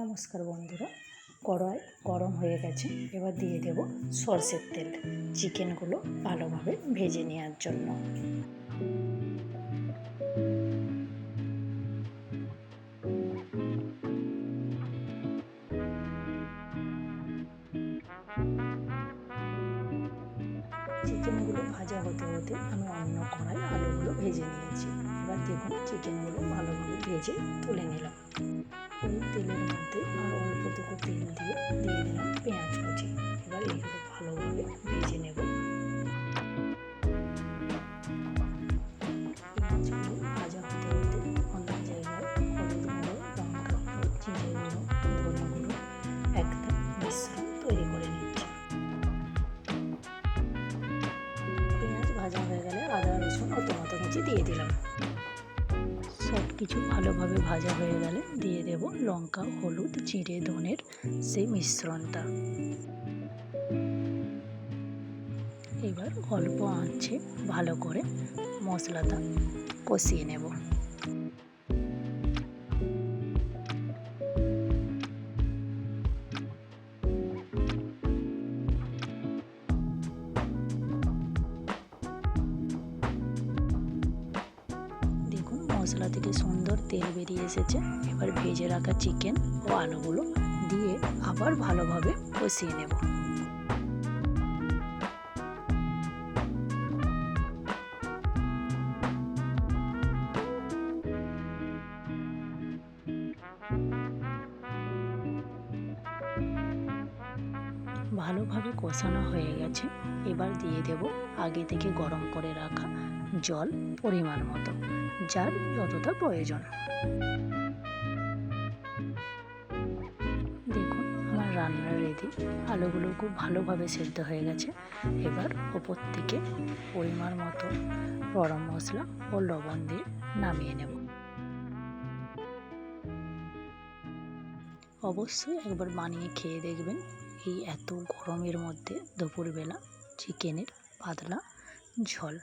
নমস্কার বন্ধুরা, কড়াই গরম হয়ে গেছে, এবার দিয়ে দেব সর্ষের তেল। চিকেনগুলো ভালোভাবে ভেজে নেওয়ার জন্য। চিকেনগুলো ভাজা হতে হতে আমি অন্য কড়াই আলুগুলো ভেজে নিয়েছি। এবার দেখুন চিকেনগুলো ভালোভাবে ভেজে তুলে নিলাম। ওই তেলের মধ্যে আর অল্পটুকু তেল দিয়ে দিয়ে দিলাম পেঁয়াজ কুচি। এবার এইগুলো আদা রসুন ও টমেটো কুচি দিয়ে দিলাম। সব কিছু ভালোভাবে ভাজা হয়ে গেলে দিয়ে দেব লঙ্কা, হলুদ, জিরে, ধনের সেই মিশ্রণটা। এবার অল্প আঁচে ভালো করে মশলাটা কষিয়ে নেব। মশলা থেকে সুন্দর তেল বেরিয়ে এসেছে। এবার ভেজে রাখা চিকেন ও আলুগুলো দিয়ে আবার ভালোভাবে কষিয়ে নেব। ভালোভাবে কষানো হয়ে গেছে। এবার দিয়ে দেব আগে থেকে গরম করে রাখা জল পরিমাণ মতো, যার যতটা প্রয়োজন। দেখুন, আমার রান্না রেডি। আলুগুলো খুব ভালোভাবে সেদ্ধ হয়ে গেছে। এবার ওপর থেকে পরিমাণ মতো গরম মশলা ও লবণ দিয়ে নামিয়ে নেব। অবশ্যই একবার বানিয়ে খেয়ে দেখবেন। এই এত গরমের মধ্যে দুপুরবেলা চিকেনের পাতলা ঝোল।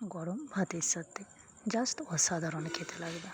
গরম ভাতের সাথে জাস্ট অসাধারণ খেতে লাগবে।